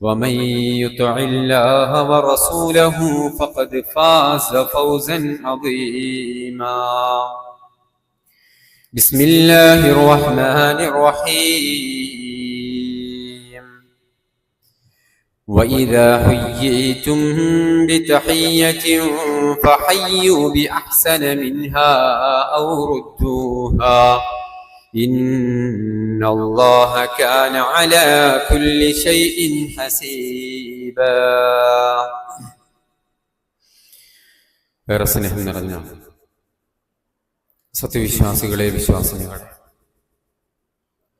ومن يطع الله ورسوله فقد فاز فوزا عظيما. بسم الله الرحمن الرحيم. وإذا حييتم بتحية فحيوا بأحسن منها أو ردوها. إن الله كان على كل شيء حسيبا ഏറെ സ്നേഹം നിറഞ്ഞ സത്യവിശ്വാസികളെ വിശ്വാസിനികളെ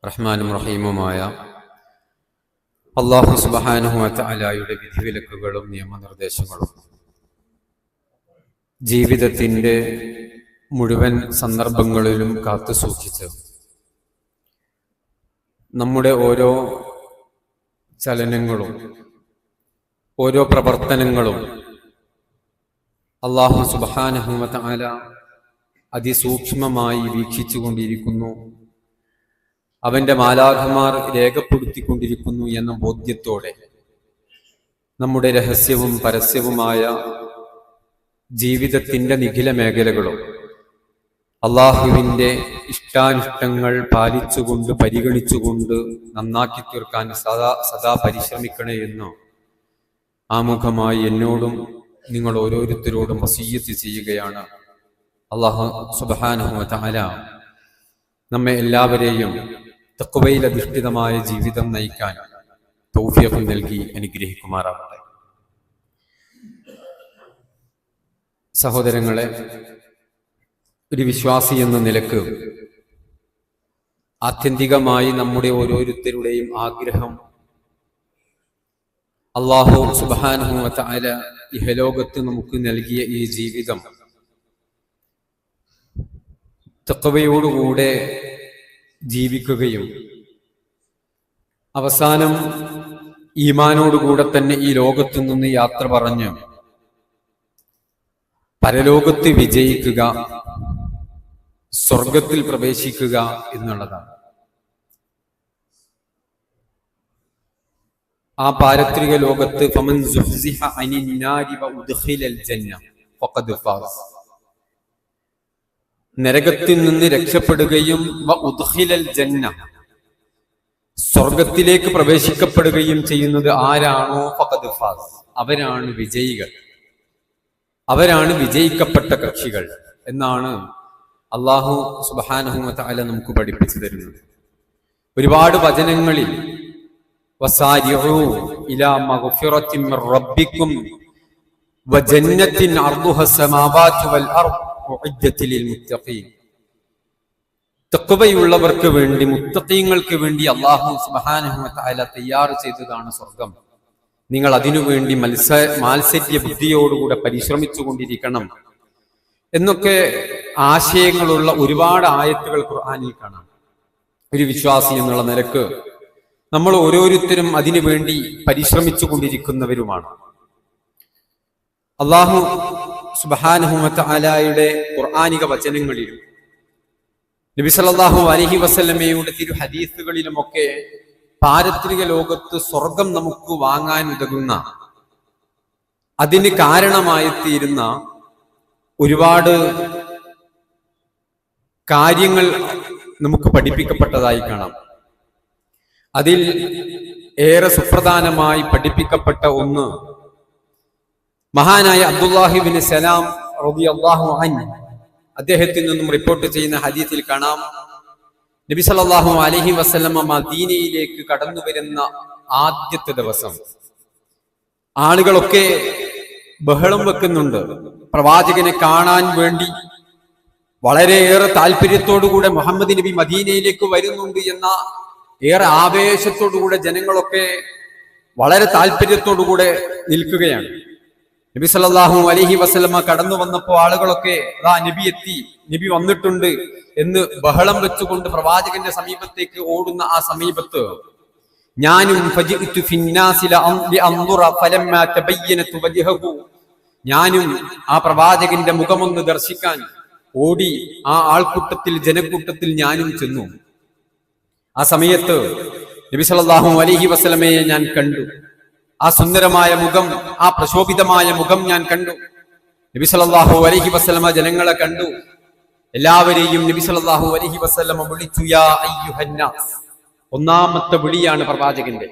റഹ്മാനും റഹീമുമായ അള്ളാഹു സുബാനുഹുമത്ത അലായുടെ വിധിവിലക്കുകളും നിയമനിർദ്ദേശങ്ങളും ജീവിതത്തിൻ്റെ മുഴുവൻ സന്ദർഭങ്ങളിലും കാത്തു സൂക്ഷിച്ച് നമ്മുടെ ഓരോ ചലനങ്ങളും ഓരോ പ്രവർത്തനങ്ങളും അള്ളാഹു സുബാനഹുമത്ത ആല അതിസൂക്ഷ്മമായി വീക്ഷിച്ചു കൊണ്ടിരിക്കുന്നു അവന്റെ മാലാഖമാർ രേഖപ്പെടുത്തിക്കൊണ്ടിരിക്കുന്നു എന്ന ബോധ്യത്തോടെ നമ്മുടെ രഹസ്യവും പരസ്യവുമായ ജീവിതത്തിന്റെ നിഖില മേഖലകളും അള്ളാഹുവിന്റെ ഇഷ്ടാനിഷ്ടങ്ങൾ പാലിച്ചുകൊണ്ട് പരിഗണിച്ചുകൊണ്ട് നന്നാക്കി തീർക്കാൻ സദാ സദാ പരിശ്രമിക്കണേ എന്ന് ആമുഖമായി എന്നോടും നിങ്ങൾ ഓരോരുത്തരോടും വസീയത്ത് ചെയ്യുകയാണ്. അള്ളാഹു സുബാനുഹല നമ്മെ എല്ലാവരെയും തക്കുവയിൽ അധിഷ്ഠിതമായ ജീവിതം നയിക്കാൻ തൗഫിയഫ് നൽകി അനുഗ്രഹിക്കുമാറാവട്ടെ. സഹോദരങ്ങളെ ഒരു വിശ്വാസി എന്ന നിലയ്ക്ക് ആത്യന്തികമായി നമ്മുടെ ഓരോരുത്തരുടെയും ആഗ്രഹം അള്ളാഹു സുബാനുഹത്ത അല ഇഹലോകത്ത് നമുക്ക് നൽകിയ ഈ ജീവിതം. തക്കവയോടുകൂടെ ജീവിക്കുകയും അവസാനം ഈമാനോടുകൂടെ തന്നെ ഈ ലോകത്തു നിന്ന് യാത്ര പറഞ്ഞ് പരലോകത്ത് വിജയിക്കുക സ്വർഗത്തിൽ പ്രവേശിക്കുക എന്നുള്ളതാണ്. ആ പാരത്രിക ലോകത്ത് നരകത്തിൽ നിന്ന് രക്ഷപ്പെടുകയും ജന്ന. സ്വർഗത്തിലേക്ക് പ്രവേശിക്കപ്പെടുകയും ചെയ്യുന്നത് ആരാണോ? ഫഖദ് ഫാസ്. അവരാണ് വിജയികൾ. അവരാണ് വിജയിക്കപ്പെട്ട കക്ഷികൾ എന്നാണ് അള്ളാഹു സുബാനഹുമത്ത അല നമുക്ക് പഠിപ്പിച്ചു തരുന്നത്. ഒരുപാട് വചനങ്ങളിൽ തഖ്വയുള്ളവർക്ക് വേണ്ടി മുത്തഖീങ്ങൾക്ക് വേണ്ടി അള്ളാഹു തആല തയ്യാർ ചെയ്തതാണ് സ്വർഗം നിങ്ങൾ അതിനുവേണ്ടി മത്സ മാത്സര്യ ബുദ്ധിയോടുകൂടെ പരിശ്രമിച്ചു കൊണ്ടിരിക്കണം എന്നൊക്കെ ആശയങ്ങളുള്ള ഒരുപാട് ആയത്തുകൾ ഖുർആാനിൽ കാണാം. ഒരു വിശ്വാസി എന്നുള്ള നിലയ്ക്ക് നമ്മൾ ഓരോരുത്തരും അതിനു വേണ്ടി പരിശ്രമിച്ചു കൊണ്ടിരിക്കുന്നവരുമാണ് അള്ളാഹു സുബാനഹുമത്ത് അലായുടെ ഖുർആാനിക വചനങ്ങളിലും നബി അലഹി വസല്ലമയുടെ തിരു ഹദീസുകളിലുമൊക്കെ പാരത്രിക ലോകത്ത് സ്വർഗം നമുക്ക് വാങ്ങാൻ ഉതകുന്ന അതിന് കാരണമായി തീരുന്ന ഒരുപാട് കാര്യങ്ങൾ നമുക്ക് പഠിപ്പിക്കപ്പെട്ടതായി കാണാം. അതിൽ ഏറെ സുപ്രധാനമായി പഠിപ്പിക്കപ്പെട്ട ഒന്ന് മഹാനായ അബ്ദുല്ലാഹിബിന് സലാം റബി അള്ളാഹു അൻ അദ്ദേഹത്തിൽ നിന്നും റിപ്പോർട്ട് ചെയ്യുന്ന ഹദീസിൽ കാണാം. നബി സല്ലല്ലാഹു അലൈഹി വസ്ലമ മദീനയിലേക്ക് കടന്നു വരുന്ന ആദ്യത്തെ ദിവസം. ആളുകളൊക്കെ ബഹളം വെക്കുന്നുണ്ട്. പ്രവാചകനെ കാണാൻ വേണ്ടി വളരെയേറെ താല്പര്യത്തോടുകൂടെ മുഹമ്മദ് നബി മദീനയിലേക്ക് വരുന്നുണ്ട് എന്ന ഏറെ ആവേശത്തോടുകൂടെ ജനങ്ങളൊക്കെ വളരെ താല്പര്യത്തോടുകൂടെ നിൽക്കുകയാണ്. നബി സല്ലാഹു അലഹി വസല്ലമ കടന്നു വന്നപ്പോൾ ആളുകളൊക്കെ അതാ നബി എത്തി നബി വന്നിട്ടുണ്ട് എന്ന് ബഹളം വെച്ചുകൊണ്ട് പ്രവാചകന്റെ സമീപത്തേക്ക് ഓടുന്ന ആ സമീപത്ത് ഞാനും. ഞാനും ആ പ്രവാചകന്റെ മുഖമൊന്ന് ദർശിക്കാൻ ഓടി ആ ആൾക്കൂട്ടത്തിൽ ജനക്കൂട്ടത്തിൽ ഞാനും ചെന്നു. ആ സമയത്ത് നബി സല്ലല്ലാഹു അലൈഹി വസല്ലമയെ ഞാൻ കണ്ടു. ആ സുന്ദരമായ മുഖം ആ പ്രശോഭിതമായ മുഖം ഞാൻ കണ്ടു. നബി സല്ലല്ലാഹു അലൈഹി വസല്ലമ ജനങ്ങളെ കണ്ടു. എല്ലാവരെയും നബി സല്ലല്ലാഹു അലൈഹി വസല്ലമ വിളിച്ചു യാ അയ്യുഹന്നാസ് ഒന്നാമത്തെ വിളിയാണ് പ്രവാചകന്റെ.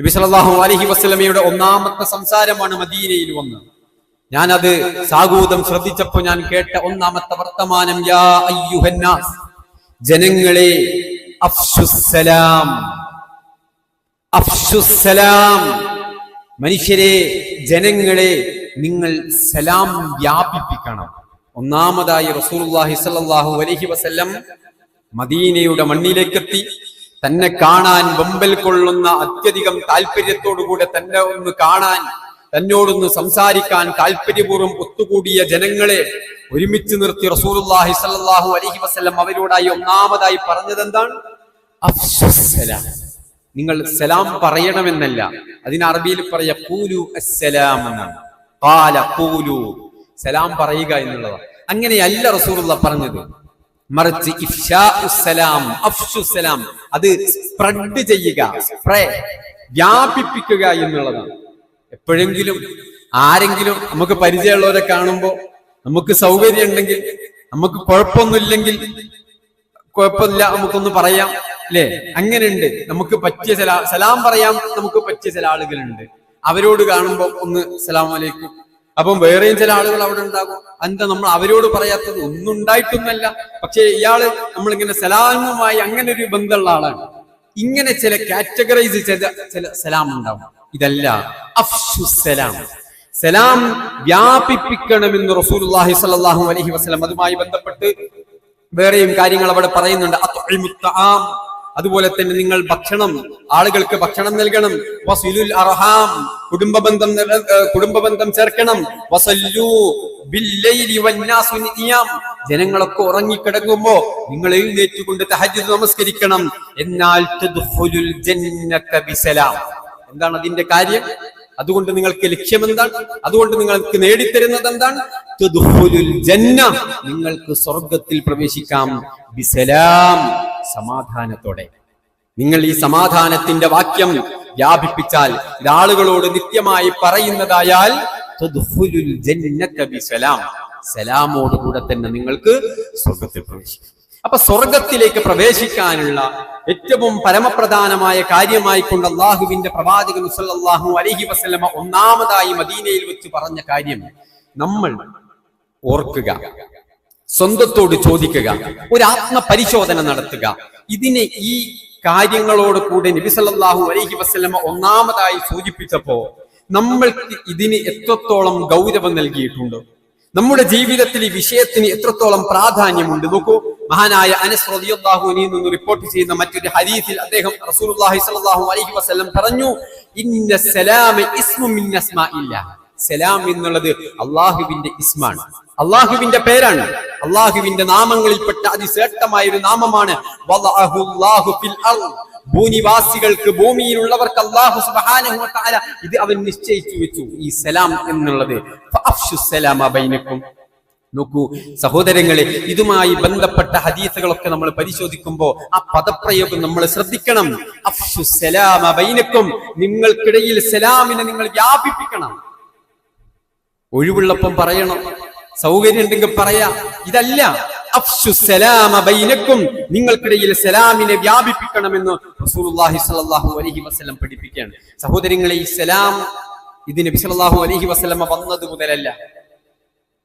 നബി സല്ലല്ലാഹു അലൈഹി വസല്ലമയുടെ ഒന്നാമത്തെ സംസാരമാണ് മദീനയിൽ വന്ന്. ഞാനത് സാഗൂതം ശ്രദ്ധിച്ചപ്പോൾ ഞാൻ കേട്ട ഒന്നാമത്തെ വർത്തമാനം യാ അയ്യുഹന്നാസ് ജനങ്ങളെ മനുഷ്യരെ ജനങ്ങളെ നിങ്ങൾ സലാം വ്യാപിപ്പിക്കണം. ഒന്നാമതായി റസൂലുള്ളാഹി അലഹി വസല്ലം മദീനയുടെ മണ്ണിലേക്കെത്തി. തന്നെ കാണാൻ വമ്പൽ കൊള്ളുന്ന അത്യധികം താല്പര്യത്തോടുകൂടെ തന്നെ ഒന്ന് കാണാൻ തന്നോടൊന്ന് സംസാരിക്കാൻ താല്പര്യപൂർവം ഒത്തുകൂടിയ ജനങ്ങളെ ഒരുമിച്ച് നിർത്തി റസൂലുള്ളാഹി സ്വല്ലല്ലാഹു അലൈഹി വസല്ലം അവരോടായി ഒന്നാമതായി പറഞ്ഞത് എന്താണ് നിങ്ങൾ സലാം പറയണമെന്നല്ല. അതിന് അറബിയിൽ പറയ കൂലു അസ്സലാം എന്നാണ്. കാല കൂലു സലാം പറയുക എന്നുള്ളതാണ്. അങ്ങനെയല്ല റസൂലുള്ള പറഞ്ഞത്. മറിച്ച് ഇഫ്ഷാഉസ്സലാം അഫ്ഷുസ്സലാം അത് സ്പ്രെഡ് ചെയ്യുക സ്പ്രേ വ്യാപിപ്പിക്കുക എന്നുള്ളതാണ്. എപ്പോഴെങ്കിലും ആരെങ്കിലും നമുക്ക് പരിചയമുള്ളവരെ കാണുമ്പോൾ നമുക്ക് സൗകര്യം ഉണ്ടെങ്കിൽ നമുക്ക് കുഴപ്പമൊന്നുമില്ലെങ്കിൽ കുഴപ്പമില്ല നമുക്കൊന്ന് പറയാം അല്ലേ? അങ്ങനെയുണ്ട്. നമുക്ക് പറ്റിയ ചില സലാം പറയാം നമുക്ക് പറ്റിയ ചില ആളുകളുണ്ട്. അവരോട് കാണുമ്പോൾ ഒന്ന് സലാം അലൈക്കും. അപ്പം വേറെയും ചില ആളുകൾ അവിടെ ഉണ്ടാകും. എന്താ നമ്മൾ അവരോട് പറയാത്തത്? ഒന്നും ഉണ്ടായിട്ടൊന്നല്ല പക്ഷേ ഇയാൾ നമ്മളിങ്ങനെ സലാമുമായി അങ്ങനെ ഒരു ബന്ധമുള്ള ആളാണ്. ഇങ്ങനെ ചില കാറ്റഗറൈസ് ചെയ്ത ചില സലാം ഉണ്ടാവും. ഇതല്ല അഫ്സു സലാം. സലാം വ്യാപിപ്പിക്കണമെന്ന് റസൂലുള്ളാഹി സ്വല്ലല്ലാഹു അലൈഹി വസല്ലം അതുമായി ബന്ധപ്പെട്ട് വേറെയും കാര്യങ്ങൾ അവിടെ പറയുന്നുണ്ട്. അതുപോലെ തന്നെ നിങ്ങൾ ഭക്ഷണം ആളുകൾക്ക് ഭക്ഷണം നൽകണം. വസിലുൽ അർഹാം കുടുംബ ബന്ധം കുടുംബ ബന്ധം ചേർക്കണം. വസല്ലു ജനങ്ങളൊക്കെ ഉറങ്ങിക്കിടങ്ങുമ്പോ നിങ്ങൾ എഴുന്നേറ്റുകൊണ്ട് തഹജ്ജുദ് നമസ്കരിക്കണം. എന്നാൽ എന്താണ് അതിന്റെ കാര്യം? അതുകൊണ്ട് നിങ്ങൾക്ക് ലക്ഷ്യം എന്താണ് അതുകൊണ്ട് നിങ്ങൾക്ക് നേടിത്തരുന്നത് എന്താണ് ജന്ന. നിങ്ങൾക്ക് സ്വർഗത്തിൽ പ്രവേശിക്കാം. ബിസലാം. സമാധാനത്തോടെ. നിങ്ങൾ ഈ സമാധാനത്തിന്റെ വാക്യം വ്യാപിപ്പിച്ചാൽ ഇത് ആളുകളോട് നിത്യമായി പറയുന്നതായാൽ സലാമോടുകൂടെ തന്നെ നിങ്ങൾക്ക് സ്വർഗത്തിൽ പ്രവേശിക്കാം. അപ്പൊ സ്വർഗത്തിലേക്ക് പ്രവേശിക്കാനുള്ള ഏറ്റവും പരമപ്രധാനമായ കാര്യമായി കൊണ്ട് അള്ളാഹുവിന്റെ പ്രവാചകൻ സല്ലല്ലാഹു അലഹി വസ്ലമ ഒന്നാമതായി മദീനയിൽ വെച്ച് പറഞ്ഞ കാര്യം നമ്മൾ ഓർക്കുക സ്വന്തത്തോട് ചോദിക്കുക ഒരു ആത്മപരിശോധന നടത്തുക. ഇതിനെ ഈ കാര്യങ്ങളോട് കൂടെ നബിസല്ലാഹു അലഹി വസല്ലമ ഒന്നാമതായി സൂചിപ്പിച്ചപ്പോ നമ്മൾക്ക് ഇതിന് എത്രത്തോളം ഗൗരവം നൽകിയിട്ടുണ്ട്. നമ്മുടെ ജീവിതത്തിൽ ഈ വിഷയത്തിന് എത്രത്തോളം പ്രാധാന്യമുണ്ട്? നോക്കൂ മഹാനായ അനസ് അൻഹു നിന്ന് റിപ്പോർട്ട് ചെയ്യുന്ന മറ്റൊരു ഹദീസിൽ അദ്ദേഹം സ്വല്ലല്ലാഹു അലൈഹി വസല്ലം പറഞ്ഞു ഇന്ന സലാമ ഇസ്മു മിൻ അസ്മാഇല്ലാഹ് സലാം എന്നുള്ളത് അള്ളാഹുവിന്റെ ഇസ്മാണ്. അള്ളാഹുവിന്റെ പേരാണ്. അള്ളാഹുവിന്റെ നാമങ്ങളിൽപ്പെട്ട അതിശ്രേഷ്ഠമായ ഒരു നാമമാണ്. ഭൂനിവാസികൾക്ക് ഭൂമിയിലുള്ളവർക്ക് അള്ളാഹു സുബ്ഹാനഹു വ ഇത് അവൻ നിശ്ചയിച്ചു വെച്ചു. ഈ സലാം എന്നുള്ളത്. ബൈനക്കും. നോക്കൂ സഹോദരങ്ങളെ ഇതുമായി ബന്ധപ്പെട്ട ഹദീസുകളൊക്കെ നമ്മൾ പരിശോധിക്കുമ്പോൾ ആ പദപ്രയോഗം നമ്മൾ ശ്രദ്ധിക്കണം. അഫ്സു സലാമ ബൈനക്കും. നിങ്ങൾക്കിടയിൽ സലാമിനെ നിങ്ങൾ വ്യാപിപ്പിക്കണം. ഒഴിവുള്ളപ്പം പറയണം. സൗകര്യം ഉണ്ടെങ്കിൽ പറയാ. ഇതല്ല. അഫ്സു സലാമ ബൈനക്കും നിങ്ങൾക്കിടയിൽ സലാമിനെ വ്യാപിപ്പിക്കണമെന്ന് റസൂലുള്ളാഹി സ്വല്ലല്ലാഹു അലൈഹി വസല്ലം പഠിപ്പിക്കുകയാണ്. സഹോദരങ്ങളെ ഈ സലാം ഇത് നബി സല്ലല്ലാഹു അലൈഹി വസല്ലമ വന്നത് മുതലല്ല.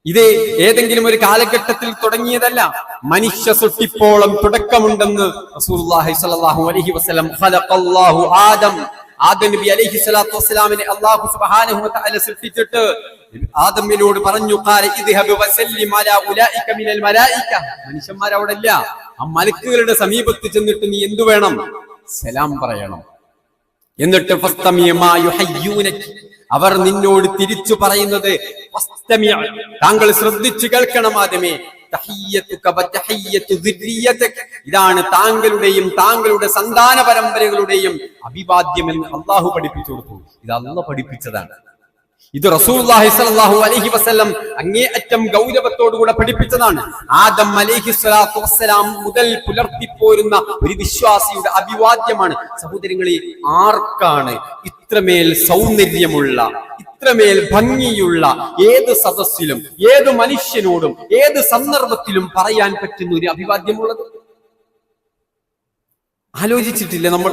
ഇത് ഏതെങ്കിലും ഒരു കാലഘട്ടത്തിൽ തുടങ്ങിയതല്ല. മനുഷ്യ സൃഷ്ടിപ്പോളം തുടക്കമുണ്ടെന്ന് റസൂലുള്ളാഹി സ്വല്ലല്ലാഹു അലൈഹി വസല്ലം ഖലഖല്ലാഹു ആദം ആദം നബി അലൈഹി സ്വലാത്തു വസ്സലാമിനെ അള്ളാഹു സുബ്ഹാനഹു വ തആല സൃഷ്ടിച്ചിട്ട് ആദമിനോട് പറഞ്ഞു ഖാല ഇദ്ഹബ് വസല്ലിം അലാ ഉലൈക മിനൽ മലായിക മനുഷ്യന്മാർ അവിടെ ഇല്ല ആ മലക്കുകളുടെ സമീപത്ത് ചെന്നിട്ട് നീ എന്തു വേണം സലാം പറയണം എന്നിട്ട് ഫസ്തമിയ മാ യുഹയ്യൂനക്. അവർ നിന്നോട് തിരിച്ചു പറയുന്നത്. താങ്കൾ ശ്രദ്ധിച്ചു കേൾക്കണം ആദ്യമേ. ഇതാണ് താങ്കളുടെയും താങ്കളുടെ സന്താന പരമ്പരകളുടെയും അഭിവാദ്യം എന്ന് അള്ളാഹു പഠിപ്പിച്ചു കൊടുത്തു. ഇത് അന്ന് പഠിപ്പിച്ചതാണ്. ഇത് റസൂലുള്ളാഹി അലഹി വസ്ലം അങ്ങേ അറ്റം ഗൗരവത്തോടുകൂടെ പഠിപ്പിച്ചതാണ്. ആദം അലഹി സ്വലാത്തു വസ്സലാം മുതൽ പുലർത്തിപ്പോരുന്ന ഒരു വിശ്വാസിയുടെ അഭിവാദ്യമാണ്. സഹോദരങ്ങളെ ആർക്കാണ് ഇത്രമേൽ സൗന്ദര്യമുള്ള ഇത്രമേൽ ഭംഗിയുള്ള ഏത് സദസ്സിലും ഏത് മനുഷ്യനോടും ഏത് സന്ദർഭത്തിലും പറയാൻ പറ്റുന്ന ഒരു അഭിവാദ്യമുള്ളത്? ആലോചിച്ചിട്ടില്ലേ നമ്മൾ?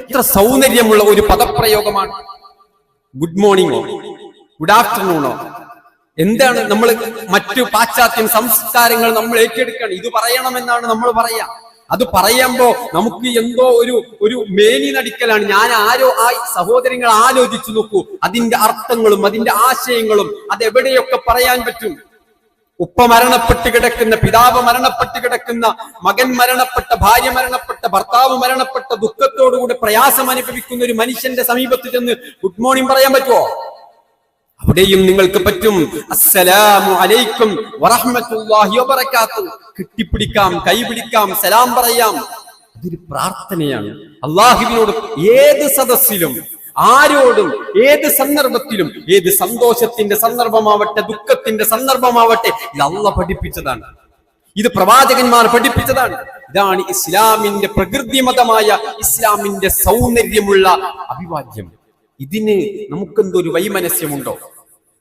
എത്ര സൗന്ദര്യമുള്ള ഒരു പദപ്രയോഗമാണ്. ഗുഡ് മോർണിംഗോ ഗുഡ് ആഫ്റ്റർനൂണോ എന്താണ് നമ്മൾ മറ്റു പാശ്ചാത്യം സംസ്കാരങ്ങൾ നമ്മൾ ഏറ്റെടുക്കണം ഇത് പറയണമെന്നാണ് നമ്മൾ പറയാ. അത് പറയുമ്പോ നമുക്ക് എന്തോ ഒരു ഒരു മേനി നടിക്കലാണ്. ഞാൻ ആരോ ആ സഹോദരങ്ങൾ ആലോചിച്ചു നോക്കൂ. അതിന്റെ അർത്ഥങ്ങളും അതിന്റെ ആശയങ്ങളും അത് എവിടെയൊക്കെ പറയാൻ പറ്റും? ഉപ്പ മരണപ്പെട്ട് കിടക്കുന്ന പിതാവ് മരണപ്പെട്ട് കിടക്കുന്ന മകൻ മരണപ്പെട്ട ഭാര്യ മരണപ്പെട്ട ഭർത്താവ് മരണപ്പെട്ട ദുഃഖത്തോടുകൂടി പ്രയാസം അനുഭവിക്കുന്ന ഒരു മനുഷ്യന്റെ സമീപത്ത് ചെന്ന് ഗുഡ് മോർണിംഗ് പറയാൻ പറ്റുമോ അവിടെയും നിങ്ങൾക്ക് പറ്റും. അസ്സലാമു അലൈക്കും വറഹ്മത്തുള്ളാഹി വബറകാത്തു. കെട്ടിപ്പിടിക്കാം കൈപിടിക്കാം സലാം പറയാം. അതൊരു പ്രാർത്ഥനയാണ്. അള്ളാഹുവിനോട് ഏത് സദസ്സിലും ആരോടും ഏത് സന്ദർഭത്തിലും ഏത് സന്തോഷത്തിന്റെ സന്ദർഭമാവട്ടെ ദുഃഖത്തിന്റെ സന്ദർഭമാവട്ടെ ഇത് അള്ള പഠിപ്പിച്ചതാണ്. ഇത് പ്രവാചകന്മാർ പഠിപ്പിച്ചതാണ്. ഇതാണ് ഇസ്ലാമിന്റെ പ്രകൃതിമതമായ ഇസ്ലാമിന്റെ സൗന്ദര്യമുള്ള അഭിവാദ്യം ഇതിന് നമുക്കെന്തോ ഒരു വൈമനസ്യമുണ്ടോ?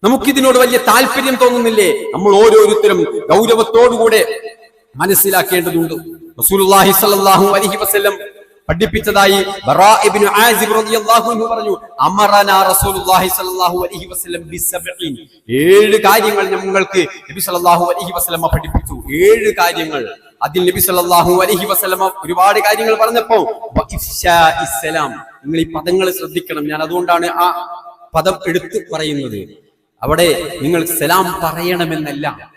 നമുക്കിതിനോട് വലിയ താല്പര്യം തോന്നുന്നില്ലേ? നമ്മൾ ഓരോരുത്തരും ഗൗരവത്തോടുകൂടെ മനസ്സിലാക്കേണ്ടതുണ്ട്. റസൂലുള്ളാഹി സ്വല്ലല്ലാഹു അലൈഹി വസല്ലം പഠിപ്പിച്ചതായി പറഞ്ഞു ഏഴ് കാര്യങ്ങൾ ഞങ്ങൾക്ക് നബി പഠിപ്പിച്ചു. ഏഴ് കാര്യങ്ങൾ. അതിൽ നബി സല്ലാഹു അലഹി വസ്ലമ ഒരുപാട് കാര്യങ്ങൾ പറഞ്ഞപ്പോ ഇസ്ലാം സലാം നിങ്ങൾ ഈ പദങ്ങൾ ശ്രദ്ധിക്കണം. ഞാൻ അതുകൊണ്ടാണ് ആ പദം എടുത്തു പറയുന്നത്. അവിടെ നിങ്ങൾ സലാം പറയണമെന്നല്ല.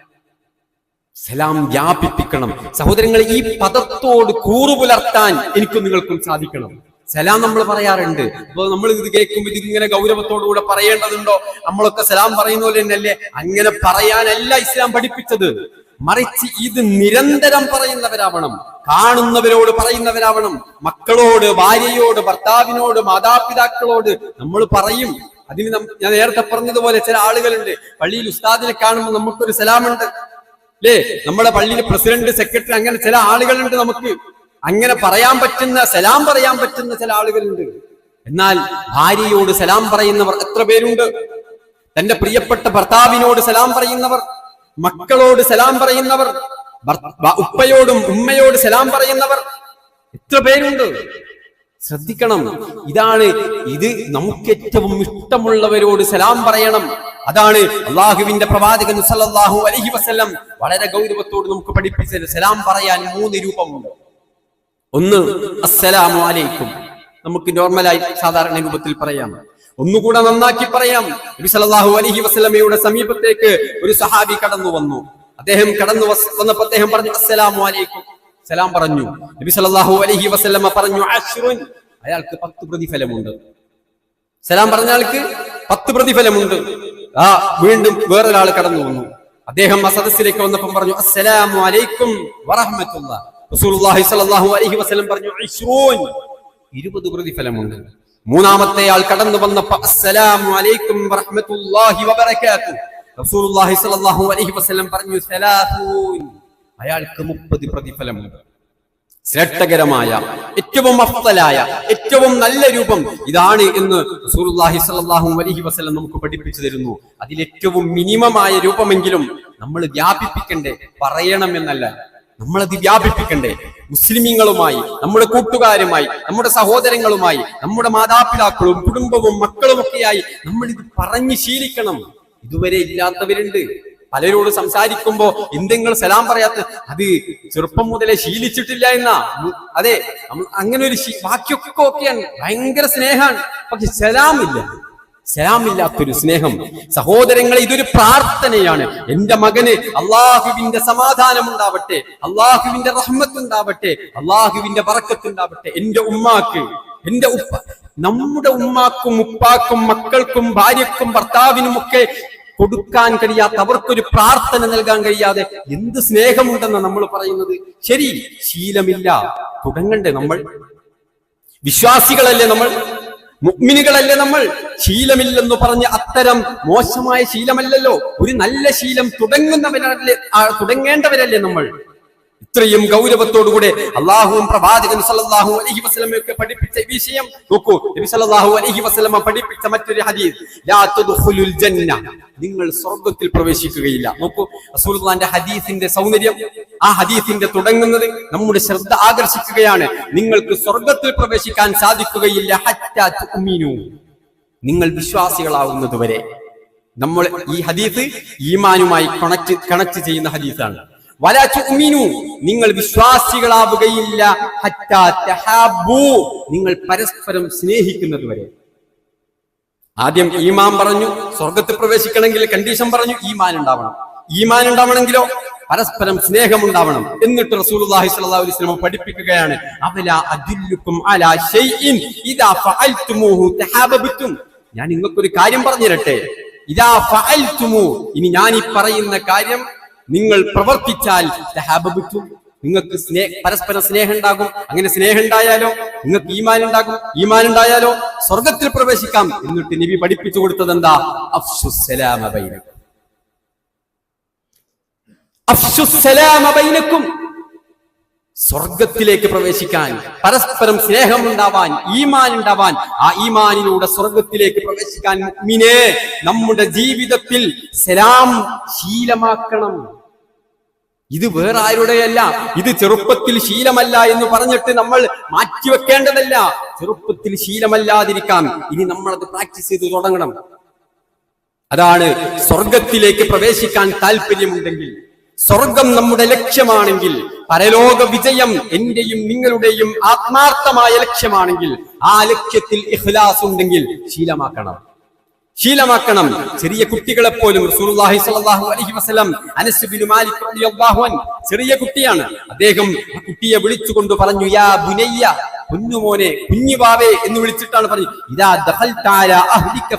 സലാം വ്യാപിപ്പിക്കണം. സഹോദരങ്ങൾ ഈ പദത്തോട് കൂറു പുലർത്താൻ എനിക്കും നിങ്ങൾക്കും സാധിക്കണം. സലാം നമ്മൾ പറയാറുണ്ട്. അപ്പൊ നമ്മൾ ഇത് കേൾക്കുമ്പോൾ ഇതിങ്ങനെ ഗൗരവത്തോടുകൂടെ പറയേണ്ടതുണ്ടോ? നമ്മളൊക്കെ സലാം പറയുന്ന പോലെ തന്നെയല്ലേ? അങ്ങനെ പറയാനല്ല ഇസ്ലാം പഠിപ്പിച്ചത്. മറിച്ച് ഇത് നിരന്തരം പറയുന്നവരാവണം. കാണുന്നവരോട് പറയുന്നവരാവണം. മക്കളോട് ഭാര്യയോട് ഭർത്താവിനോട് മാതാപിതാക്കളോട് നമ്മൾ പറയും. അതിന് ഞാൻ നേരത്തെ പറഞ്ഞതുപോലെ ചില ആളുകളുണ്ട്. പള്ളിയിൽ ഉസ്താദിനെ കാണുമ്പോൾ നമുക്കൊരു സലാമുണ്ട്. അല്ലേ നമ്മുടെ പള്ളിയിൽ പ്രസിഡന്റ് സെക്രട്ടറി അങ്ങനെ ചില ആളുകളുണ്ട് നമുക്ക്. അങ്ങനെ പറയാൻ പറ്റുന്ന സലാം പറയാൻ പറ്റുന്ന ചില ആളുകളുണ്ട്. എന്നാൽ ഭാര്യയോട് സലാം പറയുന്നവർ എത്ര പേരുണ്ട്? തന്റെ പ്രിയപ്പെട്ട ഭർത്താവിനോട് സലാം പറയുന്നവർ മക്കളോട് സലാം പറയുന്നവർ ഉപ്പയോടും ഉമ്മയോട് സലാം പറയുന്നവർ എത്ര പേരുണ്ട്? ശ്രദ്ധിക്കണം. ഇതാണ് ഇത് നമുക്ക് ഏറ്റവും ഇഷ്ടമുള്ളവരോട് സലാം പറയണം. അതാണ് അള്ളാഹുവിന്റെ പ്രവാചകൻ സല്ലല്ലാഹു അലൈഹി വസല്ലം വളരെ ഗൗരവത്തോട് നമുക്ക് പഠിപ്പിച്ചത്. സലാം പറയാൻ മൂന്ന് രൂപമുണ്ട്. ഒന്ന് അസ്സലാമു അലൈക്കും. നമുക്ക് നോർമലായി സാധാരണ രൂപത്തിൽ പറയാം. ഒന്നുകൂടെ നന്നാക്കി പറയാം. നബി സല്ലല്ലാഹു അലൈഹി വസല്ലമയുടെ സമീപത്തേക്ക് ഒരു സഹാബി കടന്നു വന്നു. അദ്ദേഹം കടന്നു വന്നപ്പോ വന്നപ്പോൾ അദ്ദേഹം പറഞ്ഞു അസ്സലാമു അലൈക്കും. സലാം പറഞ്ഞു. നബി സല്ലല്ലാഹു അലൈഹി വസല്ലമ പറഞ്ഞു അശ്റുൻ അയാൾക്ക് പത്ത് പ്രതിഫലമുണ്ട്. സലാം പറഞ്ഞ ആൾക്ക് പത്ത് പ്രതിഫലമുണ്ട്. ആ വീണ്ടും വേറൊരാൾ കടന്നു വന്നു. അദ്ദേഹം ആ സദസ്സിലേക്ക് വന്നപ്പം പറഞ്ഞു അസ്സലാമു അലൈക്കും റസൂലുള്ളാഹി സ്വല്ലല്ലാഹു അലൈഹി വസല്ലം പറഞ്ഞു ഇരുപത് പ്രതിഫലമുണ്ട്. മൂന്നാമത്തെ ആൾ കടന്നു വന്നപ്പോൾ അസ്സലാമു അലൈക്കും വറഹ്മത്തുള്ളാഹി റസൂലുള്ളാഹി സ്വല്ലല്ലാഹു അലൈഹി വസല്ലം പറഞ്ഞു അയാൾക്ക് മുപ്പത് പ്രതിഫലമുണ്ട്. ശ്രേഷ്ഠകരമായ ഏറ്റവും അഫ്തലായ ഏറ്റവും നല്ല രൂപം ഇതാണ് എന്ന് റസൂലുള്ളാഹി സ്വല്ലല്ലാഹു അലഹി വസ്ലം നമുക്ക് പഠിപ്പിച്ചു തരുന്നു. അതിലേറ്റവും മിനിമമായ രൂപമെങ്കിലും നമ്മൾ വ്യാപിപ്പിക്കണ്ടേ? പറയണം എന്നല്ല നമ്മളത് വ്യാപിപ്പിക്കണ്ടേ? മുസ്ലിമീങ്ങളുമായി നമ്മുടെ കൂട്ടുകാരുമായി നമ്മുടെ സഹോദരങ്ങളുമായി നമ്മുടെ മാതാപിതാക്കളും കുടുംബവും മക്കളും ഒക്കെയായി നമ്മൾ ഇത് പറഞ്ഞു ശീലിക്കണം. ഇതുവരെ ഇല്ലാത്തവരുണ്ട്. പലരോട് സംസാരിക്കുമ്പോ എന്തെങ്കിലും സലാം പറയാത്ത അത് ചെറുപ്പം മുതലേ ശീലിച്ചിട്ടില്ല എന്നാ? അതെ അങ്ങനെ ഒരു ബാക്കിയൊക്കെ ഒക്കെയാണ്. ഭയങ്കര സ്നേഹമാണ്. പക്ഷെ സലാമില്ല. സലാമില്ലാത്തൊരു സ്നേഹം. സഹോദരങ്ങളെ ഇതൊരു പ്രാർത്ഥനയാണ്. എന്റെ മകന് അള്ളാഹുവിന്റെ സമാധാനം ഉണ്ടാവട്ടെ അള്ളാഹുവിന്റെ റഹ്മത്ത് ഉണ്ടാവട്ടെ അള്ളാഹുവിന്റെ വറക്കത്ത് ഉണ്ടാവട്ടെ എന്റെ ഉമ്മാക്ക് എന്റെ ഉപ്പ നമ്മുടെ ഉമ്മാക്കും ഉപ്പാക്കും മക്കൾക്കും ഭാര്യക്കും ഭർത്താവിനും ഒക്കെ കൊടുക്കാൻ കഴിയാത്ത അവർക്കൊരു പ്രാർത്ഥന നൽകാൻ കഴിയാതെ എന്ത് സ്നേഹമുണ്ടെന്ന് നമ്മൾ പറയുന്നത്? ശരി ശീലമില്ല. തുടങ്ങണ്ടേ നമ്മൾ? വിശ്വാസികളല്ലേ നമ്മൾ? മുഗ്മിനികളല്ലേ നമ്മൾ? ശീലമില്ലെന്ന് പറഞ്ഞ് അത്തരം മോശമായ ശീലമല്ലല്ലോ. ഒരു നല്ല ശീലം തുടങ്ങുന്നവരല്ലേ തുടങ്ങേണ്ടവരല്ലേ നമ്മൾ? ഇത്രയും ഗൗരവത്തോടുകൂടെ അള്ളാഹുവും പ്രവാചകൻ സല്ലല്ലാഹു അലഹി വസ്ലമയൊക്കെ പഠിപ്പിച്ച വിഷയം നോക്കൂ. നബി അലൈഹി വസല്ലമ പഠിപ്പിച്ച മറ്റൊരു ഹദീസ് നിങ്ങൾ സ്വർഗത്തിൽ പ്രവേശിക്കുകയില്ല. നോക്കൂ റസൂലുള്ളാഹിന്റെ ഹദീസിന്റെ സൗന്ദര്യം ആ ഹദീസിന്റെ തുടങ്ങുന്നത് നമ്മുടെ ശ്രദ്ധ ആകർഷിക്കുകയാണ്. നിങ്ങൾക്ക് സ്വർഗത്തിൽ പ്രവേശിക്കാൻ സാധിക്കുകയില്ല. നിങ്ങൾ വിശ്വാസികളാവുന്നതുവരെ. നമ്മൾ ഈ ഹദീസ് ഈമാനുമായി കണക്ട് കണക്ട് ചെയ്യുന്ന ഹദീസാണ്. നിങ്ങൾ വിശ്വാസികളാവുകയില്ല. നിങ്ങൾ പരസ്പരം സ്നേഹിക്കുന്നത് വരെ ആദ്യം ഈമാൻ പറഞ്ഞു സ്വർഗത്തിൽ പ്രവേശിക്കണമെങ്കിൽ കണ്ടീഷൻ പറഞ്ഞു ഈമാൻ ഉണ്ടാവണം. ഈമാൻ ഉണ്ടാവണമെങ്കിലോ പരസ്പരം സ്നേഹം ഉണ്ടാവണം. എന്നിട്ട് റസൂലുള്ളാഹി സ്വല്ലല്ലാഹു അലൈഹി വസല്ലം പഠിപ്പിക്കുകയാണ് അദില്ലുക്കും അലാ ഷൈഇൻ. ഇദാ ഞാൻ നിങ്ങൾക്കൊരു കാര്യം പറഞ്ഞു തരട്ടെ ഇദാ ഇനി ഞാൻ ഈ പറയുന്ന കാര്യം നിങ്ങൾ പ്രവർത്തിച്ചാൽ തഹാബബതും നിങ്ങൾക്ക് സ്നേ പരസ്പര സ്നേഹം ഉണ്ടാകും അങ്ങനെ സ്നേഹം ഉണ്ടായാലോ നിങ്ങൾക്ക് ഈമാൻ ഉണ്ടാകും ഈമാൻ ഉണ്ടായാലോ സ്വർഗത്തിൽ പ്രവേശിക്കാം. എന്നിട്ട് നബി പഠിപ്പിച്ചു കൊടുത്തത് എന്താ? അഫ്സുസലാമ ബൈനക്കും. സ്വർഗത്തിലേക്ക് പ്രവേശിക്കാൻ പരസ്പരം സ്നേഹം ഉണ്ടാവാൻ ഈമാൻ ഉണ്ടാവാൻ ആ ഈമാനിലൂടെ സ്വർഗത്തിലേക്ക് പ്രവേശിക്കാൻ മുഅ്മിനെ നമ്മുടെ ജീവിതത്തിൽ സലാം ശീലമാക്കണം. ഇത് വേറെ ആരുടെയല്ല. ഇത് ചെറുപ്പത്തിൽ ശീലമല്ല എന്ന് പറഞ്ഞിട്ട് നമ്മൾ മാറ്റിവെക്കേണ്ടതല്ല. ചെറുപ്പത്തിൽ ശീലമല്ലാതിരിക്കാം ഇനി നമ്മളത് പ്രാക്ടീസ് ചെയ്ത് തുടങ്ങണം. അതാണ് സ്വർഗത്തിലേക്ക് പ്രവേശിക്കാൻ താല്പര്യമുണ്ടെങ്കിൽ സ്വർഗം നമ്മുടെ ലക്ഷ്യമാണെങ്കിൽ പരലോക വിജയം എന്റെയും നിങ്ങളുടെയും ആത്മാർത്ഥമായ ലക്ഷ്യമാണെങ്കിൽ ആ ലക്ഷ്യത്തിൽ ഇഹ്ലാസ് ഉണ്ടെങ്കിൽ ശീലമാക്കണം. ശീലമാക്കണം. ചെറിയ കുട്ടികളെ പോലും റസൂലുള്ളാഹി സ്വല്ലല്ലാഹു അലൈഹി വസല്ലം അനസ് മാലിക് റളിയല്ലാഹു അൻ ചെറിയ കുട്ടിയാണ്. അദ്ദേഹം കുട്ടിയെ വിളിച്ചുകൊണ്ട് പറഞ്ഞു യാ ബുനയ്യ കുഞ്ഞുമോനെ കുഞ്ഞുവാവേ എന്ന് വിളിച്ചിട്ടാണ് പറഞ്ഞു ഇദാ അഹ്ലിക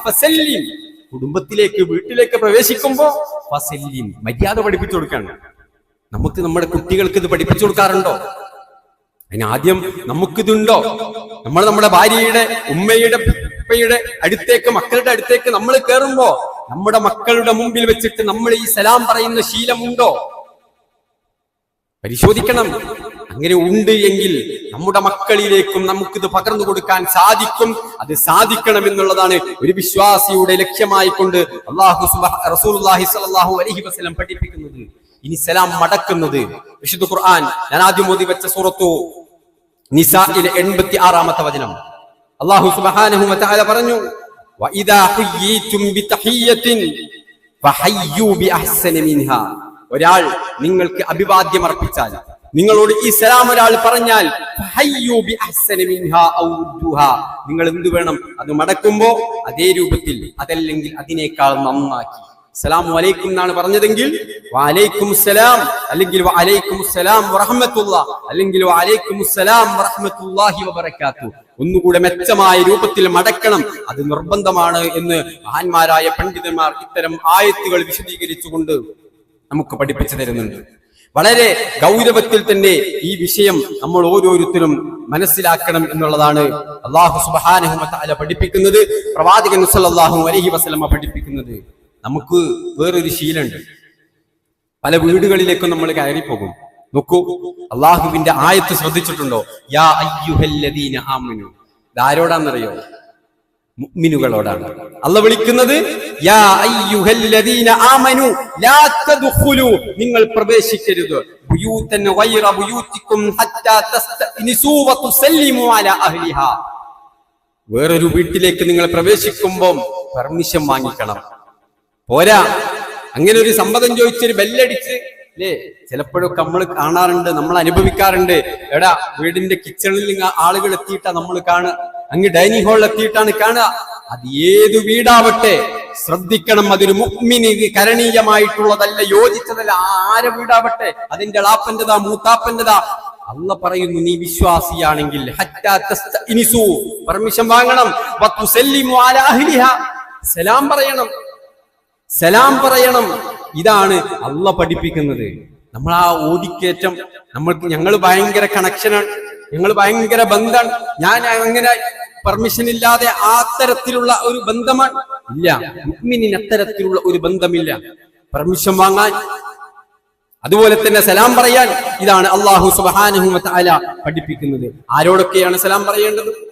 കുടുംബത്തിലേക്ക് വീട്ടിലേക്ക് പ്രവേശിക്കുമ്പോ ഫസല്ലിം മര്യാദ പഠിപ്പിച്ചു കൊടുക്കാണ്. നമുക്ക് നമ്മുടെ കുട്ടികൾക്ക് ഇത് പഠിപ്പിച്ചു കൊടുക്കാറുണ്ടോ? അതിനാദ്യം നമുക്കിതുണ്ടോ? നമ്മൾ നമ്മുടെ ഭാര്യയുടെ ഉമ്മയുടെ ഉപ്പയുടെ അടുത്തേക്ക് മക്കളുടെ അടുത്തേക്ക് നമ്മൾ കയറുമ്പോ നമ്മുടെ മക്കളുടെ മുമ്പിൽ വെച്ചിട്ട് നമ്മൾ ഈ സലാം പറയുന്ന ശീലമുണ്ടോ? പരിശോധിക്കണം. അങ്ങനെ ഉണ്ട് എങ്കിൽ നമ്മുടെ മക്കളിലേക്കും നമുക്കിത് പകർന്നു കൊടുക്കാൻ സാധിക്കും. അത് സാധിക്കണം എന്നുള്ളതാണ് ഒരു വിശ്വാസിയുടെ ലക്ഷ്യമായി കൊണ്ട് അള്ളാഹു അലൈഹി വസല്ലം പഠിപ്പിക്കുന്നത്. ഇനി സലാം മടക്കുന്നത്. വിശുദ്ധ ഖുർആൻ ഞാൻ ആദ്യം മോദി വെച്ച സൂറത്തു നിസായിലെ എൺപത്തി ആറാമത്തെ വചനം. അള്ളാഹു സുബ്ഹാനഹു വതആല പറഞ്ഞു ഒരാൾ നിങ്ങൾക്ക് അഭിവാദ്യം അർപ്പിച്ചാൽ നിങ്ങളോട് ഈ സലാം ഒരാൾ പറഞ്ഞാൽ നിങ്ങൾ എന്തു വേണം? അത് മടക്കുമ്പോ അതേ രൂപത്തിൽ അതല്ലെങ്കിൽ അതിനേക്കാൾ നന്നാക്കി. സലാമു അലൈക്കും എന്നാണ് പറഞ്ഞതെങ്കിൽ സലാം അല്ലെങ്കിൽ സലാം അല്ലെങ്കിൽ സലാം ഒന്നുകൂടെ മെച്ചമായ രൂപത്തിൽ മടക്കണം. അത് നിർബന്ധമാണ് എന്ന് മഹാന്മാരായ പണ്ഡിതന്മാർ ഇത്തരം ആയത്തുകൾ വിശദീകരിച്ചുകൊണ്ട് നമുക്ക് പഠിപ്പിച്ചു തരുന്നുണ്ട്. വളരെ ഗൗരവത്തിൽ തന്നെ ഈ വിഷയം നമ്മൾ ഓരോരുത്തരും മനസ്സിലാക്കണം എന്നുള്ളതാണ് അള്ളാഹു വതആല പഠിപ്പിക്കുന്നത് പ്രവാചകൻ അലൈഹി വസല്ലമ പഠിപ്പിക്കുന്നത്. നമുക്ക് വേറൊരു ശീലമുണ്ട്. പല വീടുകളിലേക്കും നമ്മൾ കയറി പോകും നോക്കൂ അള്ളാഹുവിന്റെ ആയത്ത് ശ്രദ്ധിച്ചിട്ടുണ്ടോ? യാ അയ്യുഹല്ലദീന ആമനു. ഇതാരോടാന്നറിയോ? മുഅ്മിനുകളോടാണ്. അല്ല വിളിക്കുന്നത് യാ അയ്യുഹല്ലദീന ആമനു ലാ തദ്ഖുലു. നിങ്ങൾ പ്രവേശിക്കരുത്. ബുയൂതൻ ഗൈറ ബുയൂതിക്കും ഹത്താ തസ്തനിസു വ തുസല്ലിമു അലാ അഹ്ലിഹാ. വേറൊരു വീട്ടിലേക്ക് നിങ്ങൾ പ്രവേശിക്കുമ്പോൾ പെർമിഷൻ വാങ്ങിക്കണം. പോരാ. അങ്ങനെ ഒരു സമ്മതം ചോദിച്ചൊരു ബെല്ലടിച്ച്. അല്ലേ ചിലപ്പോഴൊക്കെ നമ്മൾ കാണാറുണ്ട് നമ്മൾ അനുഭവിക്കാറുണ്ട്. എടാ വീടിന്റെ കിച്ചണിൽ ആളുകൾ എത്തിയിട്ടാ നമ്മൾ കാണുക. അങ്ങ് ഡൈനിങ് ഹാളിൽ എത്തിയിട്ടാണ് കാണുക. അത് ഏതു വീടാവട്ടെ? ശ്രദ്ധിക്കണം അതൊരു മുഗ്മിന് കരണീയമായിട്ടുള്ളതല്ല യോജിച്ചതല്ല. ആരെ വീടാവട്ടെ? അതിന്റെ ളാപ്പന്റെതാ മൂത്താപ്പന്റെതാ. അല്ല പറയുന്നു നീ വിശ്വാസിയാണെങ്കിൽ പെർമിഷൻ വാങ്ങണം. സലാം പറയണം. സലാം പറയണം. ഇതാണ് അല്ല പഠിപ്പിക്കുന്നത്. നമ്മൾ ആ ഓടിക്കേറ്റം. നമ്മൾക്ക് ഞങ്ങൾ ഭയങ്കര കണക്ഷനാണ് ഞങ്ങൾ ഭയങ്കര ബന്ധമാണ്. ഞാൻ അങ്ങനെ പെർമിഷൻ ഇല്ലാതെ ആ തരത്തിലുള്ള ഒരു ബന്ധമാണ്. ഇല്ല മുഅ്മിനിന് അത്തരത്തിലുള്ള ഒരു ബന്ധമില്ല. പെർമിഷൻ വാങ്ങാൻ. അതുപോലെ തന്നെ സലാം പറയാൻ. ഇതാണ് അള്ളാഹു വതആല പഠിപ്പിക്കുന്നത്. ആരോടൊക്കെയാണ് സലാം പറയേണ്ടത്?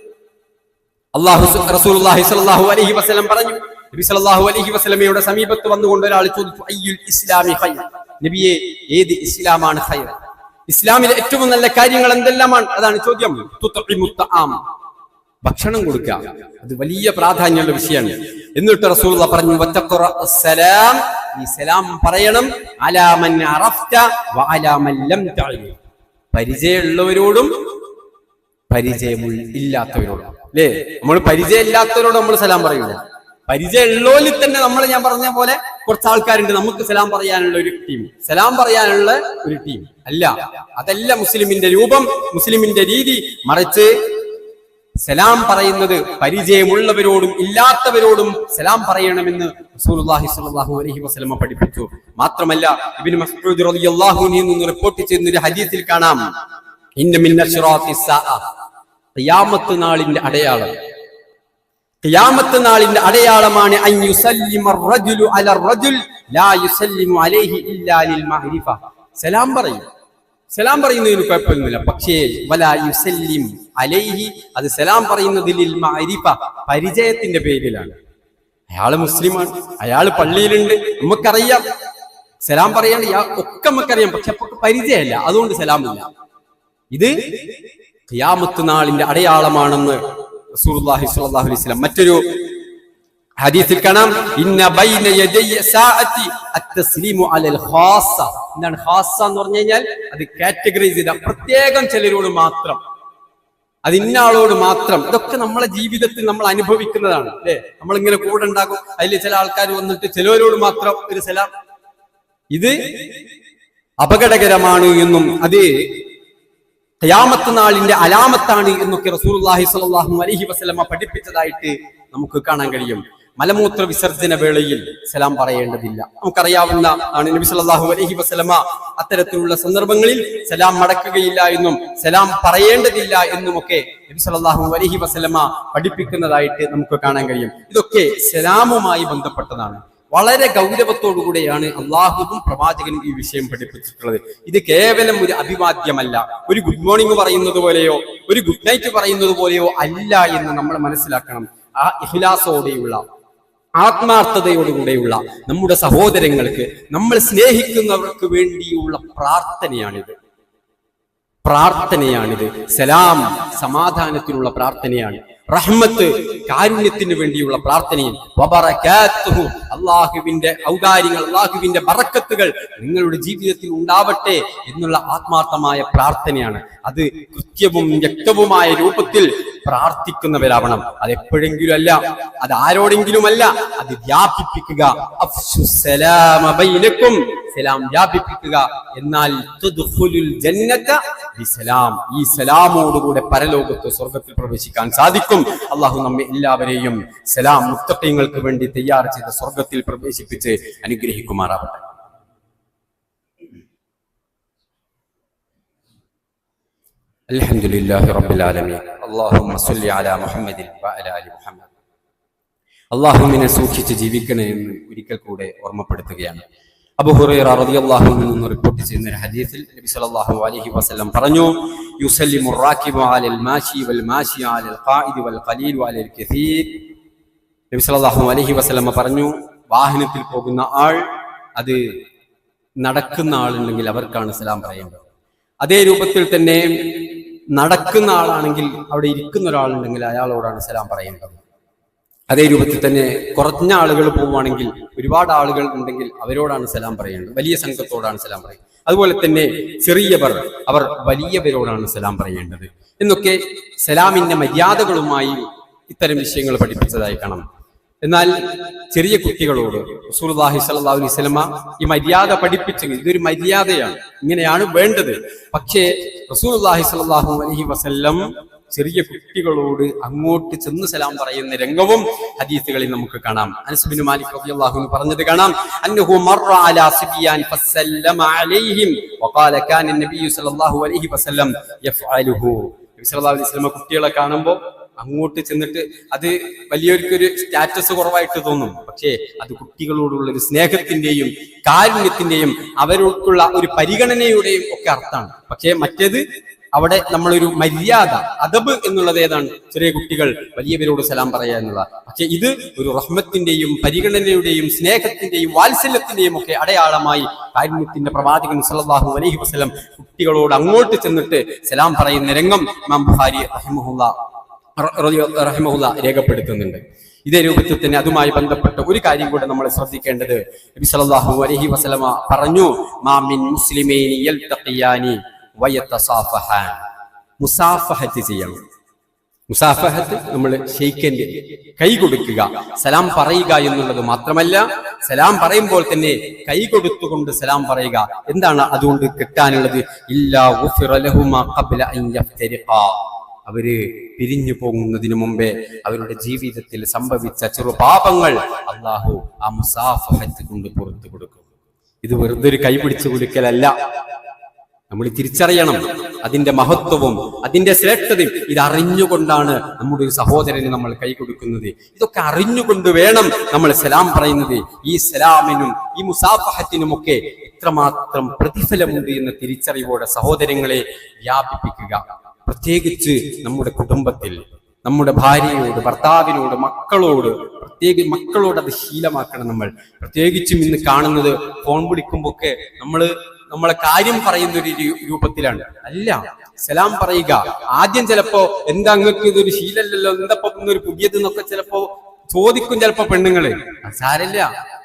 അള്ളാഹു റസൂലുള്ളാഹി സ്വല്ലല്ലാഹു അലൈഹി വസല്ലം പറഞ്ഞു. നബി സല്ലല്ലാഹു അലൈഹി വസല്ലമയുടെ സമീപത്ത് വന്നുകൊണ്ട് ഒരാൾ ചോദിച്ചു അയ്യുൽ ഇസ്ലാമി ഖൈർ? നബിയെ ഏത് ഇസ്ലാമാണ് ഖൈർ? ഇസ്ലാമിലെ ഏറ്റവും നല്ല കാര്യങ്ങൾ എന്തെല്ലാമാണ്? അതാണ് ചോദ്യം. ഭക്ഷണം കൊടുക്കുക. അത് വലിയ പ്രാധാന്യമുള്ള വിഷയമാണ്. എന്നിട്ട് റസൂൽ പറഞ്ഞു സലാം ഈ സലാം പറയണം. അലാമൻ പരിചയമുള്ളവരോടും പരിചയമുള്ള ഇല്ലാത്തവരോടും. അല്ലേ നമ്മൾ പരിചയമില്ലാത്തവരോട് നമ്മൾ സലാം പറയൂല. പരിചയമുള്ളവരിൽ തന്നെ നമ്മൾ ഞാൻ പറഞ്ഞ പോലെ കുറച്ച് ആൾക്കാരുണ്ട് നമുക്ക് സലാം പറയാനുള്ള ഒരു ടീം. സലാം പറയാനുള്ള ഒരു ടീം. അല്ല അതല്ല മുസ്ലിമിന്റെ രൂപം മുസ്ലിമിന്റെ രീതി. മറിച്ച് സലാം പറയുന്നത് പരിചയമുള്ളവരോടും ഇല്ലാത്തവരോടും സലാം പറയണമെന്ന് റസൂലുള്ളാഹി സ്വല്ലല്ലാഹു അലൈഹി പഠിപ്പിച്ചു. മാത്രമല്ല ഇബ്നു റളിയല്ലാഹു അൻഹു റിപ്പോർട്ട് ചെയ്യുന്ന ഒരു ഹദീസിൽ കാണാം. ഖിയാമത്ത് നാളിന്റെ അടയാളം. ഖിയാമത്ത് നാളിന്റെ അടയാളമാണ് അൻ യുസല്ലിമ റജുലു അല റജുൽ ലാ യുസല്ലിമു അലൈഹി ഇല്ലാ ലിൽ മഅരിഫ സലാം പറയും. സലാം പറയുന്നതിന് കുഴപ്പമൊന്നുമില്ല. പക്ഷേ വലാ യുസല്ലിം അലൈഹി അത് സലാം പറയുന്നതിൽ ലിൽ മഅരിഫ പരിചയത്തിന്റെ പേരിലാണ്. അയാൾ മുസ്ലിമാണ്. അയാൾ പള്ളിയിലുണ്ട്. നമുക്കറിയാം. സലാം പറയാൻ ഇയാ- ഒക്കെ നമുക്കറിയാം. പക്ഷെ പരിചയമല്ല. അതുകൊണ്ട് സലാമില്ല. ഇത് ഖിയാമത്ത് നാളിന്റെ അടയാളമാണെന്ന് റസൂലുള്ളാഹി സ്വല്ലല്ലാഹു അലൈഹി വസല്ലം മറ്റൊരു ഹദീസിൽ കാണാം. ഇന്ന ബൈന യദയ്യ സാഅത്തി അത്തസ്ലീമു അലൽ ഖാസ എന്താണ് ഖാസ എന്ന് പറഞ്ഞു കഴിഞ്ഞാൽ അത് കാറ്റഗറൈസ് ചെയ്ത പ്രത്യേകം ചിലരോട് മാത്രം. അത് ഇന്ന ആളോട് മാത്രം. ഇതൊക്കെ നമ്മളെ ജീവിതത്തിൽ നമ്മൾ അനുഭവിക്കുന്നതാണ് അല്ലെ? നമ്മൾ ഇങ്ങനെ കൂടെ ഉണ്ടാകും അതിൽ ചില ആൾക്കാർ വന്നിട്ട് ചിലവരോട് മാത്രം ഒരു സലാം. ഇത് അപകടകരമാണ് എന്നും അത് ഖിയാമത്ത് നാളിന്റെ അലാമത്താണ് എന്നൊക്കെ റസൂലുള്ളാഹി സ്വല്ലല്ലാഹു അലൈഹി വസല്ലമ പഠിപ്പിച്ചതായിട്ട് നമുക്ക് കാണാൻ കഴിയും. മലമൂത്ര വിസർജന വേളയിൽ സലാം പറയേണ്ടതില്ല. നമുക്കറിയാവുന്ന ആണ് നബി സല്ലല്ലാഹു അലൈഹി വസല്ലമ അത്തരത്തിലുള്ള സന്ദർഭങ്ങളിൽ സലാം മടക്കുകയില്ല എന്നും സലാം പറയേണ്ടതില്ല എന്നുമൊക്കെ നബി സല്ലല്ലാഹു അലൈഹി വസല്ലമ പഠിപ്പിക്കുന്നതായിട്ട് നമുക്ക് കാണാൻ കഴിയും. ഇതൊക്കെ സലാമുമായി ബന്ധപ്പെട്ടതാണ്. വളരെ ഗൗരവത്തോടുകൂടെയാണ് അള്ളാഹുവും പ്രവാചകനും ഈ വിഷയം പഠിപ്പിച്ചിട്ടുള്ളത്. ഇത് കേവലം ഒരു അഭിവാദ്യമല്ല. ഒരു ഗുഡ് മോർണിംഗ് പറയുന്നത് പോലെയോ ഒരു ഗുഡ് നൈറ്റ് പറയുന്നത് പോലെയോ അല്ല എന്ന് നമ്മൾ മനസ്സിലാക്കണം. ആ ഇഹ്ലാസോടെയുള്ള ആത്മാർത്ഥതയോടുകൂടെയുള്ള നമ്മുടെ സഹോദരങ്ങൾക്ക് നമ്മൾ സ്നേഹിക്കുന്നവർക്ക് വേണ്ടിയുള്ള പ്രാർത്ഥനയാണിത്. പ്രാർത്ഥനയാണിത്. സലാം സമാധാനത്തിനുള്ള പ്രാർത്ഥനയാണ്. റഹ്മത്ത് കാരുണ്യത്തിന് വേണ്ടിയുള്ള പ്രാർത്ഥനയും അള്ളാഹുവിന്റെ ഔദാര്യങ്ങൾ അള്ളാഹുവിന്റെ ബറക്കത്തുകൾ നിങ്ങളുടെ ജീവിതത്തിൽ ഉണ്ടാവട്ടെ എന്നുള്ള ആത്മാർത്ഥമായ പ്രാർത്ഥനയാണ്. അത് കൃത്യവും വ്യക്തവുമായ രൂപത്തിൽ പ്രാർത്ഥിക്കുന്നവരാവണം. അത് എപ്പോഴെങ്കിലും അല്ല അത് ആരോടെങ്കിലും അല്ല അത് വ്യാപിപ്പിക്കുക. സലാം വ്യാപിപ്പിക്കുക. എന്നാൽ ഈ സലാമോടുകൂടെ പരലോകത്ത് സ്വർഗത്തിൽ പ്രവേശിക്കാൻ സാധിക്കും. അള്ളാഹു നമ്മെ എല്ലാവരെയും സലാം മുത്തക്കങ്ങൾക്ക് വേണ്ടി തയ്യാർ ചെയ്ത സ്വർഗത്തിൽ പ്രവേശിപ്പിച്ച് അനുഗ്രഹിക്കുമാറാവട്ടെ الحمد لله رب العالمين اللهم صل على محمد وعلى ال محمد അള്ളാഹുവിനെ സൂക്ഷിച്ച് ജീവിക്കണേ എന്ന് ഒരിക്കൽ കൂടെ ഓർമ്മപ്പെടുത്തുകയാണ് അബുഹുറൈറ റളിയല്ലാഹു അൻഹു റിപ്പോർട്ട് ചെയ്യുന്ന ഹദീസിൽ നബി സല്ലല്ലാഹു അലൈഹി വസല്ലം പറഞ്ഞു അലൽ വൽ അലൽ വൽ അലൽ നബി സല്ലല്ലാഹു അലൈഹി വസല്ലം പറഞ്ഞു വാഹനത്തിൽ പോകുന്ന ആൾ അത് നടക്കുന്ന ആളുണ്ടെങ്കിൽ അവർക്കാണ് സലാം പറയേണ്ടത്. അതേ രൂപത്തിൽ തന്നെ നടക്കുന്ന ആളാണെങ്കിൽ അവിടെ ഇരിക്കുന്ന ഒരാളുണ്ടെങ്കിൽ അയാളോടാണ് സലാം പറയേണ്ടത്. അതേ രൂപത്തിൽ തന്നെ കുറഞ്ഞ ആളുകൾ പോവുകയാണെങ്കിൽ ഒരുപാട് ആളുകൾ ഉണ്ടെങ്കിൽ അവരോടാണ് സലാം പറയേണ്ടത്. വലിയ സംഘത്തോടാണ് സലാം പറയുന്നത് അതുപോലെ തന്നെ ചെറിയവർ അവർ വലിയവരോടാണ് സലാം പറയേണ്ടത്. എന്നൊക്കെ സലാമിന്റെ മര്യാദകളുമായി ഇത്തരം വിഷയങ്ങൾ പഠിപ്പിച്ചതായി കാണാം. എന്നാൽ ചെറിയ കുട്ടികളോട് റസൂലുള്ളാഹി സ്വല്ലല്ലാഹു അലൈഹി വസല്ലമ ഈ മര്യാദ പഠിപ്പിച്ചെങ്കിൽ ഇതൊരു മര്യാദയാണ്. ഇങ്ങനെയാണ് വേണ്ടത്. പക്ഷേ റസൂലുള്ളാഹി സ്വല്ലല്ലാഹു അലഹി വസല്ലം ചെറിയ കുട്ടികളോട് അങ്ങോട്ട് ചെന്ന് സലാം പറയുന്ന രംഗവും ഹദീസുകളിൽ നമുക്ക് കാണാം. അനസ് ബിൻ മാലിക് റളിയല്ലാഹു അൻഹു പറഞ്ഞത് കാണാം. അലാ സിബിയാൻ ഫസല്ലമ അലൈഹിം വഖാല കാന സല്ലല്ലാഹു അലൈഹി വസല്ലം യഫ്അലുഹു. നബി സല്ലല്ലാഹു അലൈഹി കുട്ടികളെ കാണുമ്പോൾ അങ്ങോട്ട് ചെന്നിട്ട് അത് വലിയൊരു സ്റ്റാറ്റസ് കുറവായിട്ട് തോന്നും. പക്ഷേ അത് കുട്ടികളോടുള്ള ഒരു സ്നേഹത്തിന്റെയും കാരുണ്യത്തിന്റെയും അവരോടുള്ള ഒരു പരിഗണനയുടെയും ഒക്കെ അർത്ഥമാണ്. പക്ഷേ മറ്റേത് അവിടെ നമ്മളൊരു മര്യാദ അദബ് എന്നുള്ളത് ഏതാണ്? ചെറിയ കുട്ടികൾ വലിയവരോട് സലാം പറയുക എന്നുള്ളത്. പക്ഷെ ഇത് ഒരു റഹ്മത്തിന്റെയും പരിഗണനയുടെയും സ്നേഹത്തിന്റെയും വാത്സല്യത്തിന്റെയും ഒക്കെ അടയാളമായി കാരുണ്യത്തിന്റെ പ്രവാചകൻ സല്ലല്ലാഹു അലൈഹി വസ്ലം കുട്ടികളോട് അങ്ങോട്ട് ചെന്നിട്ട് സലാം പറയുന്ന രംഗം ഇമാം ബുഹാരി റഹിമഹുല്ല രേഖപ്പെടുത്തുന്നുണ്ട്. ഇതേ രൂപത്തിൽ തന്നെ അതുമായി ബന്ധപ്പെട്ട ഒരു കാര്യം കൂടെ നമ്മൾ ശ്രദ്ധിക്കേണ്ടത്. നബി സല്ലല്ലാഹു അലൈഹി വസല്ലമ പറഞ്ഞു മാമിൻ മുസ്ലിമേനി യൽതഖിയാനി. മുസാഫഹത്ത് ചെയ്യണം. മുസാഫഹത്ത് നമ്മൾ ഷെയ്ക്കന്റെ കൈ കൊടുക്കുക സലാം പറയുക എന്നുള്ളത് മാത്രമല്ല സലാം പറയുമ്പോൾ തന്നെ കൈ കൊടുത്തുകൊണ്ട് സലാം പറയുക. എന്താണ് അതുകൊണ്ട് കിട്ടാനുള്ളത്? അവർ പിരിഞ്ഞു പോകുന്നതിന് മുമ്പേ അവരുടെ ജീവിതത്തിൽ സംഭവിച്ച ചെറുപാപങ്ങൾ അള്ളാഹു ആ മുസാഫഹത്ത് കൊണ്ട് പുറത്തു കൊടുക്കും. ഇത് വെറുതെ ഒരു കൈ പിടിച്ചു കൊടുക്കലല്ല നമ്മൾ തിരിച്ചറിയണം അതിന്റെ മഹത്വവും അതിന്റെ ശ്രേഷ്ഠതയും ഇതറിഞ്ഞുകൊണ്ടാണ് നമ്മുടെ ഒരു സഹോദരന് നമ്മൾ കൈ കൊടുക്കുന്നത്. ഇതൊക്കെ അറിഞ്ഞുകൊണ്ട് വേണം നമ്മൾ സലാം പറയുന്നത്. ഈ സലാമിനും ഈ മുസാഫഹത്തിനുമൊക്കെ ഇത്രമാത്രം പ്രതിഫലമുണ്ട് എന്ന തിരിച്ചറിവോടെ സഹോദരങ്ങളെ വ്യാപിപ്പിക്കുക. പ്രത്യേകിച്ച് നമ്മുടെ കുടുംബത്തിൽ നമ്മുടെ ഭാര്യയോട് ഭർത്താവിനോട് മക്കളോട് പ്രത്യേക മക്കളോട് അത് ശീലമാക്കണം നമ്മൾ. പ്രത്യേകിച്ചും ഇന്ന് കാണുന്നത് ഫോൺ വിളിക്കുമ്പോൾ ഒക്കെ നമ്മൾ നമ്മളെ കാര്യം പറയുന്ന ഒരു രൂപത്തിലാണ്. അല്ല സലാം പറയുക. ആദ്യം ചിലപ്പോ എന്താ അങ്ങക്ക് ഇതൊരു ശീലല്ലല്ലോ എന്താ ഒരു പുതിയത് എന്നൊക്കെ ചിലപ്പോ ചോദിക്കും ചിലപ്പോ പെണ്ണുങ്ങൾ. സാരല്ല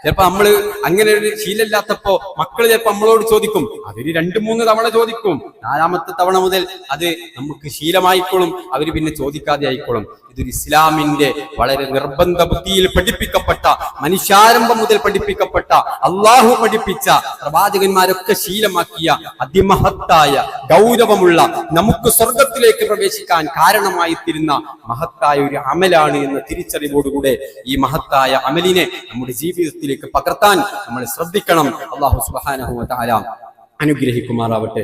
ചിലപ്പോ നമ്മൾ അങ്ങനെ ഒരു ശീലമില്ലാത്തപ്പോ മക്കൾ ചിലപ്പോ നമ്മളോട് ചോദിക്കും അവർ രണ്ടു മൂന്ന് തവണ ചോദിക്കും. നാലാമത്തെ തവണ മുതൽ അത് നമുക്ക് ശീലമായിക്കോളും അവർ പിന്നെ ചോദിക്കാതെ ആയിക്കോളും. ഇതൊരു ഇസ്ലാമിന്റെ വളരെ നിർബന്ധ ബുദ്ധിയിൽ പഠിപ്പിക്കപ്പെട്ട മനുഷ്യാരംഭം മുതൽ പഠിപ്പിക്കപ്പെട്ട അള്ളാഹു പഠിപ്പിച്ച പ്രവാചകന്മാരൊക്കെ ശീലമാക്കിയ അതിമഹത്തായ ഗൗരവമുള്ള നമുക്ക് സ്വർഗത്തിലേക്ക് പ്രവേശിക്കാൻ കാരണമായി തീരുന്ന മഹത്തായ ഒരു അമലാണ് എന്ന തിരിച്ചറിവോടുകൂടെ ഈ മഹത്തായ അമലിനെ നമ്മുടെ ജീവിതത്തിലേക്ക് പകർത്താൻ നമ്മൾ ശ്രദ്ധിക്കണം. അള്ളാഹു സുബാനഹു താര അനുഗ്രഹിക്കുമാറാവട്ടെ.